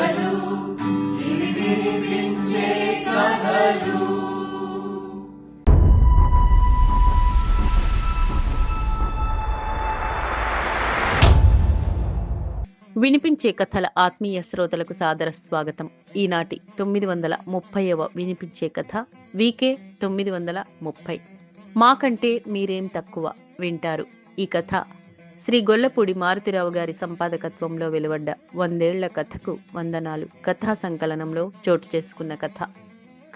కథలు ఇవి వినిపించే కథలు వినిపించే కథల ఆత్మీయ శ్రోతలకు సాదర స్వాగతం. ఈనాటి తొమ్మిది వందల ముప్పైవ వినిపించే కథ వీకే తొమ్మిది వందల ముప్పై. మాకంటే మీరేం తక్కువ వింటారు? ఈ కథ శ్రీ గొల్లపూడి మారుతిరావు గారి సంపాదకత్వంలో వెలువడ్డ వందేళ్ళ కథకు వందనాలు. కథా సంకలనంలో చోటు చేసుకున్న కథ.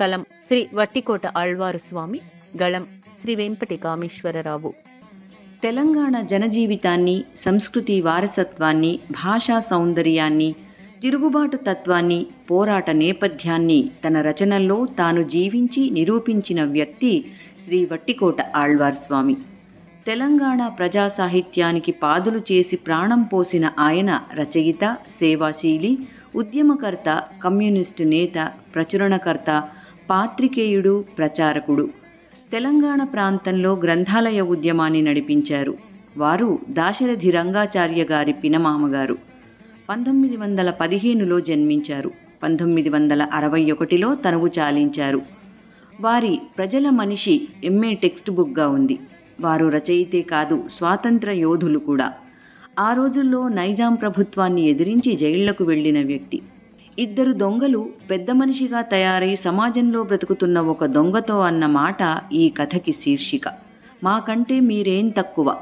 కలం శ్రీ వట్టికోట ఆళ్వారు స్వామి గళం శ్రీ వెంపటి కామేశ్వరరావు తెలంగాణ జనజీవితాన్ని సంస్కృతి వారసత్వాన్ని భాషా సౌందర్యాన్ని తిరుగుబాటు తత్వాన్ని పోరాట నేపథ్యాన్ని తన రచనల్లో తాను జీవించి నిరూపించిన వ్యక్తి శ్రీ వట్టికోట ఆళ్వార్ స్వామి. తెలంగాణ ప్రజా సాహిత్యానికి పాదులు చేసి ప్రాణం పోసిన ఆయన రచయిత సేవాశీలి ఉద్యమకర్త కమ్యూనిస్టు నేత ప్రచురణకర్త పాత్రికేయుడు ప్రచారకుడు. తెలంగాణ ప్రాంతంలో గ్రంథాలయ ఉద్యమాన్ని నడిపించారు. వారు దాశరథి రంగాచార్య గారి పినమామగారు. పంతొమ్మిది వందల పదిహేనులో జన్మించారు. పంతొమ్మిది వందల అరవై ఒకటిలో తనువు చాలించారు. వారి ప్రజల మనిషి ఎంఏ టెక్స్ట్ బుక్గా ఉంది. వారు రచయితే కాదు స్వాతంత్ర యోధులు కూడా. ఆ రోజుల్లో నైజాం ప్రభుత్వాన్ని ఎదిరించి జైళ్ళకు వెళ్ళిన వ్యక్తి. ఇద్దరు దొంగలు పెద్ద మనిషిగా తయారై సమాజంలో బ్రతుకుతున్న ఒక దొంగతో అన్న మాట ఈ కథకి శీర్షిక. మాకంటే మీరేం తక్కువ?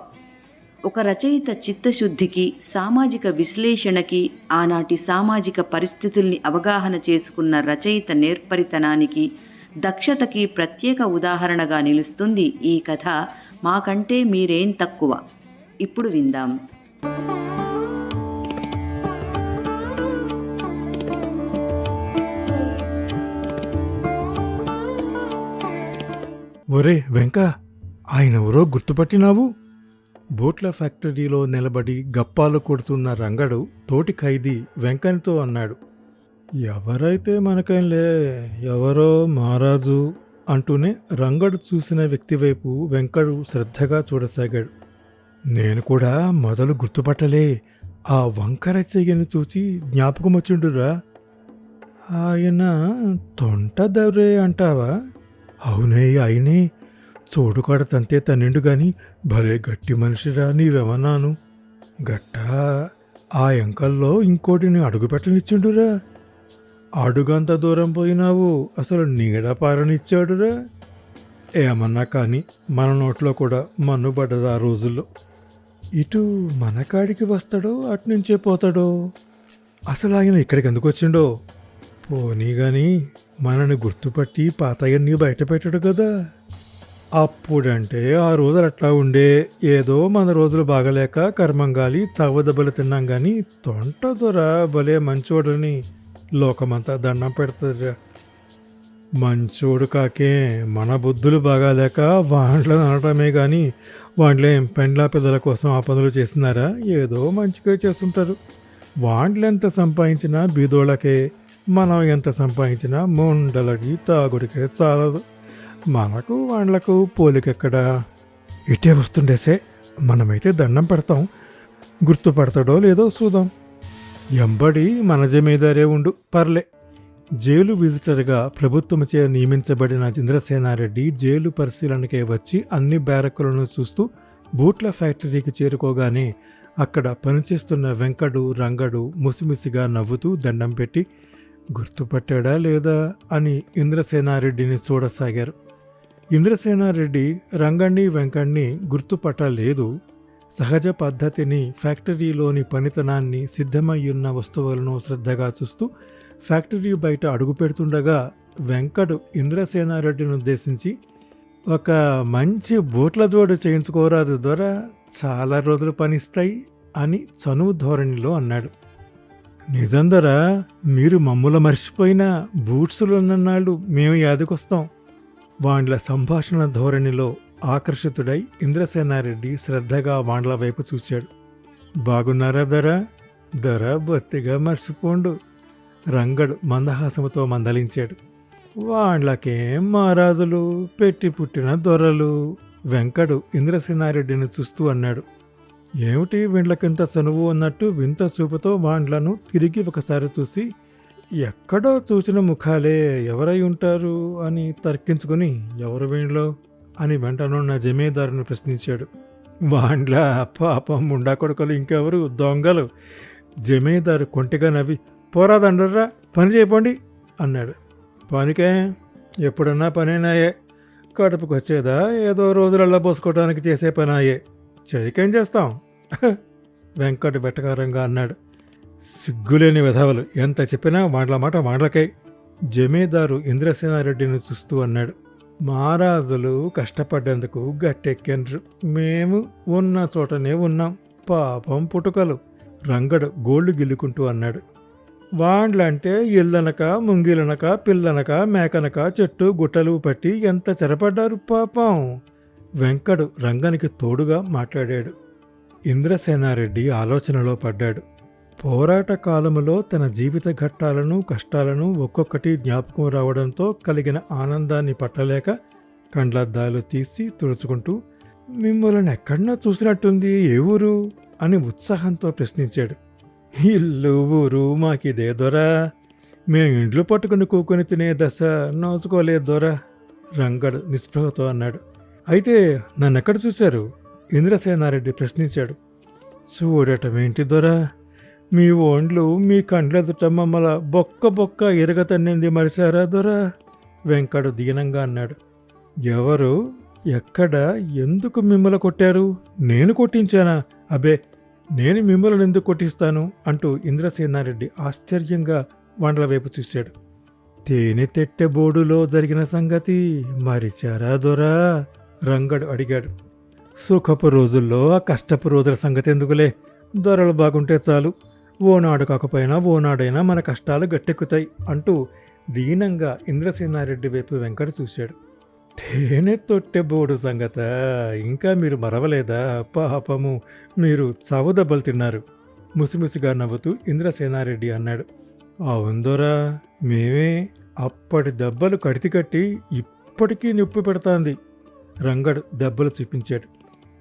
ఒక రచయిత చిత్తశుద్ధికి సామాజిక విశ్లేషణకి ఆనాటి సామాజిక పరిస్థితుల్ని అవగాహన చేసుకున్న రచయిత నేర్పరితనానికి దక్షతకి ప్రత్యేక ఉదాహరణగా నిలుస్తుంది ఈ కథ మాకంటే మీరేం తక్కువ. ఇప్పుడు విందాం. ఒరే వెంక ఆయన ఎవరో గుర్తుపట్టినావు? బోట్ల ఫ్యాక్టరీలో నిలబడి గప్పాలు కొడుతున్న రంగడు తోటి ఖైదీ వెంకనితో అన్నాడు. ఎవరైతే మనకైలే ఎవరో మహారాజు అంటూనే రంగడు చూసిన వ్యక్తి వైపు వెంకడు శ్రద్ధగా చూడసాగాడు. నేను కూడా మొదలు గుర్తుపట్టలే. ఆ వంకర చెయ్యని చూసి జ్ఞాపకం వచ్చిండురా ఆయన తొంట దవ్రే అంటావా? అవునే అయినే చోడుకాడ తంతే తన్నిండు గాని భలే గట్టి మనిషిరా నీవెమన్నాను. గట్టా ఆ ఎంకల్లో ఇంకోటిని అడుగుపెట్టనిచ్చిండురా. అడుగంత దూరం పోయినావు? అసలు నీడ పారనిచ్చాడురా? ఏమన్నా కానీ మన నోట్లో కూడా మన్నుబడ్డదు ఆ రోజుల్లో? ఇటు మన కాడికి వస్తాడో అటునుంచే పోతాడో? అసలు ఆయన ఇక్కడికి ఎందుకు వచ్చిండో? పోనీ గాని మనని గుర్తుపట్టి పాతయ్యన్నీ బయట పెట్టాడు కదా. అప్పుడంటే ఆ రోజులు అట్లా ఉండే. ఏదో మన రోజులు బాగలేక కర్మంగాలి చవదెబ్బలు తిన్నాం కానీ తొంట దొర భలే మంచోడని. లోకమంతా దండం పెడుతుందిరా మంచోడు కాకే మన బుద్ధులు బాగాలేక వాండ్ల అనటమే కానీ వాండ్లో ఏం పెండ్ల పిల్లల కోసం ఆ పనులు చేస్తున్నారా? ఏదో మంచిగా చేస్తుంటారు. వాండ్లు ఎంత సంపాదించినా బీదోళ్ళకే మనం ఎంత సంపాదించినా ముండలకి తాగుడికే చాలదు. మనకు వాళ్ళకు పోలికెక్కడా? ఇటే వస్తుండేసే మనమైతే దండం పెడతాం. గుర్తుపడతాడో లేదో చూద్దాం. ఎంబడి మన జమీదారే ఉండు పర్లే. జైలు విజిటర్గా ప్రభుత్వంచే నియమించబడిన చంద్రసేనారెడ్డి జైలు పరిశీలనకే వచ్చి అన్ని బ్యారకులను చూస్తూ బూట్ల ఫ్యాక్టరీకి చేరుకోగానే అక్కడ పనిచేస్తున్న వెంకడు రంగడు ముసిముసిగా నవ్వుతూ దండం పెట్టి గుర్తుపట్టాడా లేదా? అని ఇంద్రసేనారెడ్డిని చూడసాగారు. ఇంద్రసేనారెడ్డి రంగణ్ణి వెంకణ్ణి గుర్తుపట్టలేదు. సహజ పద్ధతిని ఫ్యాక్టరీలోని పనితనాన్ని సిద్ధమయ్యున్న వస్తువులను శ్రద్ధగా చూస్తూ ఫ్యాక్టరీ బయట అడుగు పెడుతుండగా ఇంద్రసేనారెడ్డిని ఉద్దేశించి ఒక మంచి బూట్ల జోడు చేయించుకోరాదు ద్వారా చాలా రోజులు పనిస్తాయి అని చనువు ధోరణిలో అన్నాడు. నిజందరా మీరు మమ్ముల మర్చిపోయిన బూట్సులున్ననాళ్ళు మేము యాదకొస్తాం వాండ్ల సంభాషణ ధోరణిలో ఆకర్షితుడై ఇంద్రసేనారెడ్డి శ్రద్ధగా వాండ్ల వైపు చూశాడు బాగున్నారా ధర ధర బొత్తిగా మర్చిపోండు. రంగడు మందహాసముతో మందలించాడు. వాళ్ళకేం మహారాజులు? పెట్టి పుట్టిన దొరలు? వెంకడు ఇంద్రసేనారెడ్డిని చూస్తూ అన్నాడు. ఏమిటి వీళ్ళకింత చనువు అన్నట్టు వింత చూపుతో వాండ్లను తిరిగి ఒకసారి చూసి ఎక్కడో చూసిన ముఖాలే ఎవరై ఉంటారు అని తర్కించుకుని ఎవరు వీళ్ళో అని వెంటనున్న జమీదారుని ప్రశ్నించాడు. వాండ్ల పాపం ముండా కొడుకులు ఇంకెవరు? దొంగలు. జమీదారు కొంటిగా నవ్వి పోరాదండర్రా పని చేయపోండి అన్నాడు. పనికే? ఎప్పుడన్నా పనేనాయే? కడుపుకు వచ్చేదా? ఏదో రోజులల్లా పోసుకోవడానికి చేసే పనాయే. చేయకేం చేస్తాం? వెంకట బెట్టకారంగా అన్నాడు. సిగ్గులేని విధవలు ఎంత చెప్పినా వాండ్ల మాట వాండ్లకై. జమీదారు ఇంద్రసేనారెడ్డిని చూస్తూ అన్నాడు. మహారాజులు కష్టపడ్డందుకు గట్టెక్కిండ్రు. మేము ఉన్న చోటనే ఉన్నాం. పాపం పుటుకలు రంగడు గోళ్ళు గిల్లుకుంటూ అన్నాడు. వాండ్లంటే ఇల్లనక ముంగిలనక పిల్లనక మేకనక చెట్టు గుట్టలు పట్టి ఎంత చెరపడ్డారు పాపం? వెంకడు రంగనికి తోడుగా మాట్లాడాడు. ఇంద్రసేనారెడ్డి ఆలోచనలో పడ్డాడు. పోరాట కాలములో తన జీవిత ఘట్టాలను కష్టాలను ఒక్కొక్కటి జ్ఞాపకం రావడంతో కలిగిన ఆనందాన్ని పట్టలేక కండ్లద్దాలు తీసి తుడుచుకుంటూ మిమ్మల్ని ఎక్కడన్నా చూసినట్టుంది ఏ ఊరు? అని ఉత్సాహంతో ప్రశ్నించాడు. ఇల్లు ఊరు మాకిదే దొరా. మేము ఇండ్లు పట్టుకుని కూకొని తినే దశ నోచుకోలేదు దొరా రంగడు నిస్పృహతో అన్నాడు. అయితే నన్నెక్కడ చూశారు? ఇంద్రసేనారెడ్డి ప్రశ్నించాడు. చూడటం ఏంటి దొరా? మీ ఓండ్లు మీ కండ్లెదుట మమ్మల బొక్క బొక్క ఎరగతన్నింది మరిసారా దొరా? వెంకడు దీనంగా అన్నాడు. ఎవరు? ఎక్కడ? ఎందుకు మిమ్మల్ని కొట్టారు? నేను కొట్టించానా? అబే నేను మిమ్మల్ని ఎందుకు కొట్టిస్తాను? అంటూ ఇంద్రసేనారెడ్డి ఆశ్చర్యంగా వండల వైపు చూశాడు. తేనె తెట్టె బోడులో జరిగిన సంగతి మరిచారా దొరా? రంగడు అడిగాడు. సుఖపు రోజుల్లో ఆ కష్టపు రోజుల సంగతి ఎందుకులే? దొరలు బాగుంటే చాలు. ఓనాడు కాకపోయినా ఓనాడైనా మన కష్టాలు గట్టెక్కుతాయి అంటూ దీనంగా ఇంద్రసేనారెడ్డి వైపు వెంకట చూశాడు. తేనె తొట్టె బోడు సంగత ఇంకా మీరు మరవలేదా? పాపము మీరు చావు దెబ్బలు తిన్నారు. ముసిముసిగా నవ్వుతూ ఇంద్రసేనారెడ్డి అన్నాడు. అవుందోరా మేమే అప్పటి దెబ్బలు కడితి కట్టి ఇప్పటికీ నొప్పి పెడతాంది రంగడు దెబ్బలు చూపించాడు.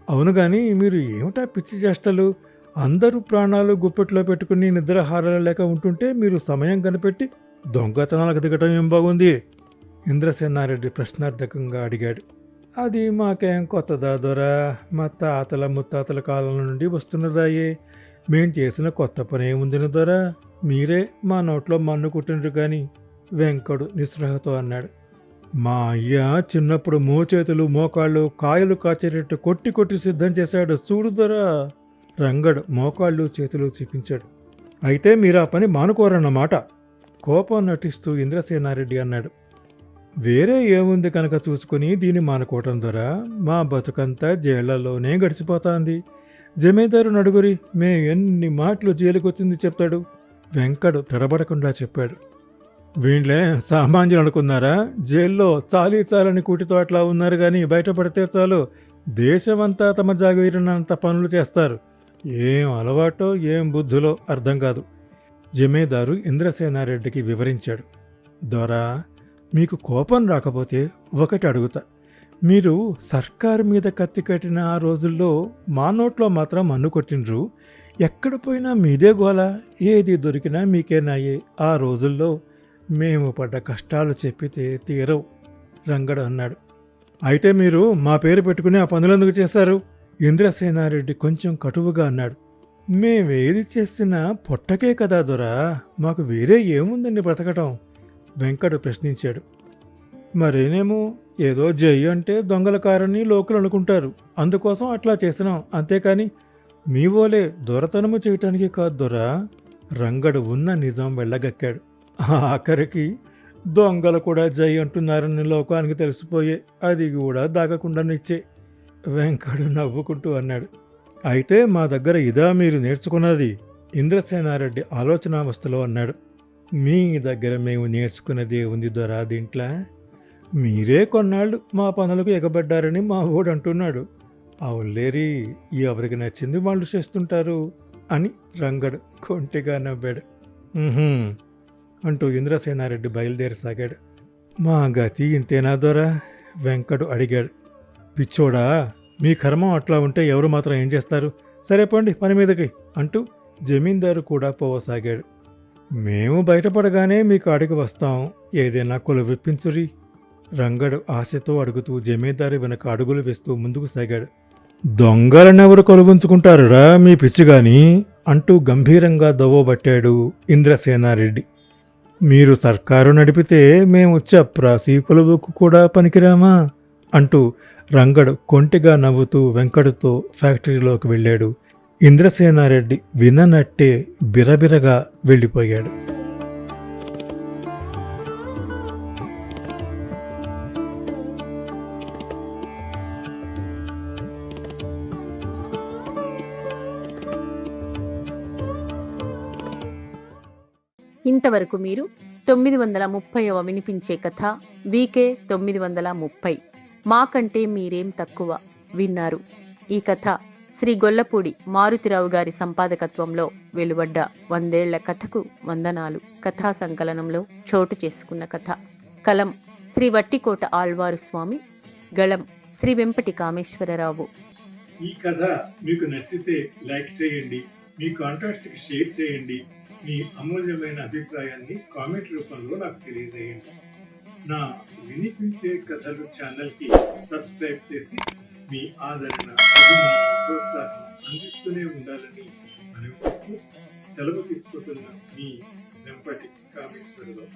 అవును కానీ మీరు ఏమిటా పిచ్చి చేష్టలు? అందరూ ప్రాణాలు గుప్పెట్లో పెట్టుకుని నిద్రహారాలు లేక ఉంటుంటే మీరు సమయం కనిపెట్టి దొంగతనాలకు దిగటం ఏం బాగుంది? ఇంద్రసేనారెడ్డి ప్రశ్నార్థకంగా అడిగాడు. అది మాకేం కొత్తదా దొరా? మా తాతల ముత్తాతల కాలం నుండి వస్తున్నదాయే మేం చేసిన కొత్త పని ఏముందిన దొరా? మీరే మా నోట్లో మన్ను కుట్టిండ్రు కానీ వెంకడు నిస్పృహతో అన్నాడు. మా అయ్య చిన్నప్పుడు మోచేతులు మోకాళ్ళు కాయలు కాచేటట్టు కొట్టి కొట్టి సిద్ధం చేశాడు. చూడు దొరా! రంగడు మోకాళ్ళు చేతులు చూపించాడు. అయితే మీరు ఆ పని మానుకోరన్నమాట. కోపం నటిస్తూ ఇంద్రసేనారెడ్డి అన్నాడు. వేరే ఏముంది కనుక చూసుకుని దీన్ని మానుకోవటం ద్వారా మా బతుకంతా జైళ్ళలోనే గడిచిపోతాంది. జమీందారు నడుగురి మే ఎన్ని మాటలు జైలుకొచ్చింది చెప్తాడు. వెంకడు తడబడకుండా చెప్పాడు. వీళ్ళే సామాన్యులు అనుకున్నారా? జైల్లో చాలీ చాలని కూటితో అట్లా ఉన్నారు కానీ బయటపడితే చాలు దేశమంతా తమ జాగీరినంత పనులు చేస్తారు. ఏం అలవాటో ఏం బుద్ధులో అర్థం కాదు. జమీదారు ఇంద్రసేనారెడ్డికి వివరించాడు. దొరా మీకు కోపం రాకపోతే ఒకటి అడుగుతా. మీరు సర్కారు మీద కత్తి కట్టిన ఆ రోజుల్లో మా నోట్లో మాత్రం మన్ను కొట్టిండ్రు. ఎక్కడ పోయినా మీదే గోల ఏది దొరికినా మీకేనాయే ఆ రోజుల్లో మేము పడ్డ కష్టాలు చెప్పితే తీరవు రంగడు అన్నాడు. అయితే మీరు మా పేరు పెట్టుకుని ఆ పనులెందుకు చేశారు? ఇంద్రసేనారెడ్డి కొంచెం కటువుగా అన్నాడు. మేమేది చేసినా పొట్టకే కదా దొరా మాకు వేరే ఏముందండి బ్రతకటం? వెంకట ప్రశ్నించాడు. మరేనేమో ఏదో జై అంటే దొంగల కారని లోకులు అనుకుంటారు. అందుకోసం అట్లా చేసినాం. అంతేకాని మీ ఓలే దొరతనము చేయటానికి కాదు దొరా. రంగడు ఉన్న నిజం వెళ్ళగక్కాడు. ఆఖరికి దొంగలు కూడా జై అంటున్నారని లోకానికి తెలిసిపోయే అది కూడా దాగకుండా నిచ్చే వెంకడు నవ్వుకుంటూ అన్నాడు. అయితే మా దగ్గర ఇదా మీరు నేర్చుకున్నది? ఇంద్రసేనారెడ్డి ఆలోచనావస్థలో అన్నాడు. మీ దగ్గర మేము నేర్చుకున్నది ఉంది దొరా దీంట్లో? మీరే కొన్నాళ్ళు మా పనులకు ఎగబడ్డారని మా ఓడు అంటున్నాడు. అవులేరి ఎవరికి నచ్చింది వాళ్ళు చేస్తుంటారు? అని రంగడు కొంటిగా నవ్వాడు. అంటూ ఇంద్రసేనారెడ్డి బయలుదేరసాగాడు మా గతి ఇంతేనా దొరా? వెంకడు అడిగాడు. పిచ్చోడా మీ కర్మం అట్లా ఉంటే ఎవరు మాత్రం ఏం చేస్తారు? సరే పోండి పని మీదకి అంటూ జమీందారు కూడా పోవసాగాడు. మేము బయటపడగానే మీ కాడికి వస్తాం ఏదైనా కొలు విప్పించురి రంగడు ఆశతో అడుగుతూ జమీందారు వెనక అడుగులు వేస్తూ ముందుకు సాగాడు. దొంగలనెవరు కొలువుంచుకుంటారురా మీ పిచ్చిగాని? అంటూ గంభీరంగా దవ్వబట్టాడు ఇంద్రసేనారెడ్డి. మీరు సర్కారు నడిపితే మేము చప్రాసీ కొలువుకు కూడా పనికిరామా? అంటూ రంగడు కొంటిగా నవ్వుతూ వెంకటుతో ఫ్యాక్టరీలోకి వెళ్ళాడు. ఇంద్రసేనారెడ్డి విననట్టే బిరబిరగా వెళ్ళిపోయాడు. ఇంతవరకు మీరు తొమ్మిది వందల ముప్పైవ వినిపించే కథ వీకే తొమ్మిది వందల ముప్పై. మాకంటే మీరేం తక్కువ విన్నారు. ఈ కథ శ్రీ గొల్లపూడి మారుతిరావు గారి సంపాదకత్వంలో వెలువడ్డ వందేళ్ళ కథకు వందనాలు. కథా సంకలనంలో చోటు చేసుకున్న కథ. కలం శ్రీ వట్టికోట ఆళ్వారు స్వామి గళం శ్రీ వెంపటి కామేశ్వరరావు. ఈ కథ మీకు నచ్చితే లైక్ చేయండి మీ కాంటాక్ట్స్కి షేర్ చేయండి మీ అమూల్యమైన అభిప్రాయాన్ని కామెంట్ రూపంలో నాకు తెలియజేయండి. నా వినిపించే కథలు ఛానల్కి సబ్స్క్రైబ్ చేసి మీ ఆదరణ అభిమానం ప్రోత్సాహం అందిస్తూనే ఉండాలని మనవి చేస్తూ సెలవు తీసుకుంటున్న మీ వెంపటి కామేశ్వరరావు.